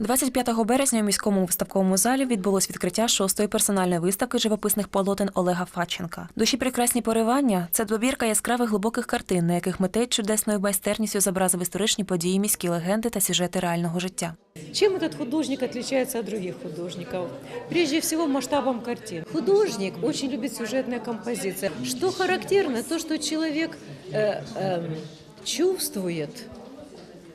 25 березня у міському виставковому залі відбулось відкриття шостої персональної виставки живописних полотен Олега Фадченка. Душі прекрасні поривання це добірка яскравих глибоких картин, на яких митець чудесною майстерністю зобразив історичні події, міські легенди та сюжети реального життя. Чем этот художник отличается от других художников? Прежде всего масштабом картин. Художник очень любит сюжетные композиции. Что характерно, то, что человек э, эм, чувствует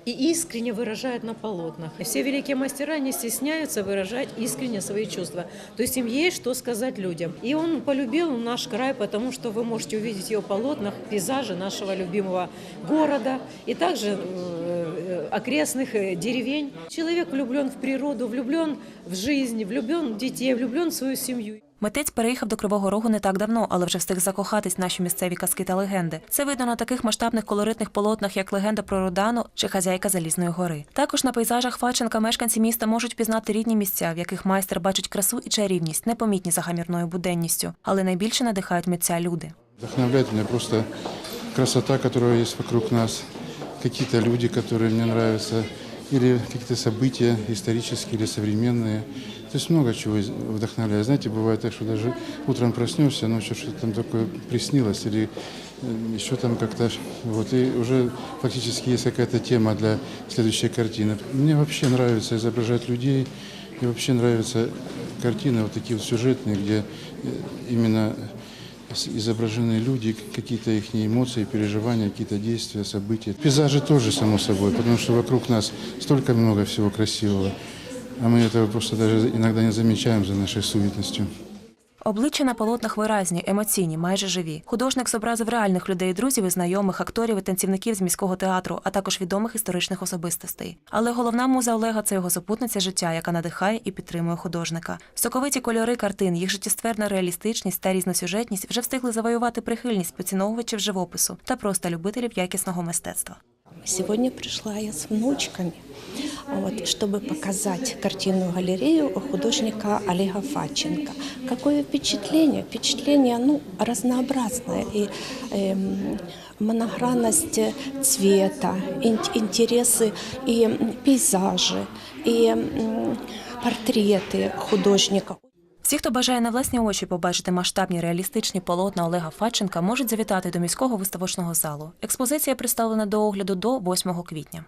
и искренне выражает на полотнах. Все великие мастера не стесняются выражать искренне свои чувства. То есть им есть что сказать людям. И он полюбил наш край, потому что вы можете увидеть его полотнах пейзажи нашего любимого города и также э, э, окрестных э, деревень. Человек влюблен в природу, влюблен в жизнь, влюблен в детей, влюблен в свою семью. Митець переїхав до Кривого Рогу не так давно, але вже встиг закохатись в наші місцеві казки та легенди. Це видно на таких масштабних колоритних полотнах, як легенда про Родану чи хазяйка Залізної гори. Також на пейзажах Фадченка мешканці міста можуть пізнати рідні місця, в яких майстер бачить красу і чарівність, непомітні за гамірною буденністю, але найбільше надихають митця люди. Вдохновляет меня просто красота, которая есть вокруг нас, какие-то люди, которые мне нравятся, или какие-то события исторические или современные. То много чего вдохновляет. Знаете, бывает так, что даже утром проснешься, ночью что-то там такое приснилось, или э, еще там как-то, вот, и уже фактически есть какая-то тема для следующей картины. Мне вообще нравится изображать людей, и вообще нравятся картины вот такие вот сюжетные, где э, именно изображены люди, какие-то их эмоции, переживания, какие-то действия, события. Пейзажи тоже, само собой, потому что вокруг нас столько много всего красивого, а мы этого просто даже иногда не замечаем за нашей суетностью. Обличчя на полотнах виразні, емоційні, майже живі. Художник зобразив реальних людей, друзів і знайомих, акторів і танцівників з міського театру, а також відомих історичних особистостей. Але головна муза Олега це його супутниця життя, яка надихає і підтримує художника. Соковиті кольори картин, їх життєстверна реалістичність та різносюжетність вже встигли завоювати прихильність поціновувачів живопису та просто любителів якісного мистецтва. Сегодня пришла я с внучками, вот, чтобы показать картинную галерею художника Олега Фадченко. Какое впечатление? Впечатление ну, разнообразное. И эм, моногранность цвета, ин- интересы и м, пейзажи, и м, портреты художника. Всі, хто бажає на власні очі побачити масштабні реалістичні полотна Олега Фадченка, можуть завітати до міського виставочного залу. Експозиція представлена до огляду до 8 квітня.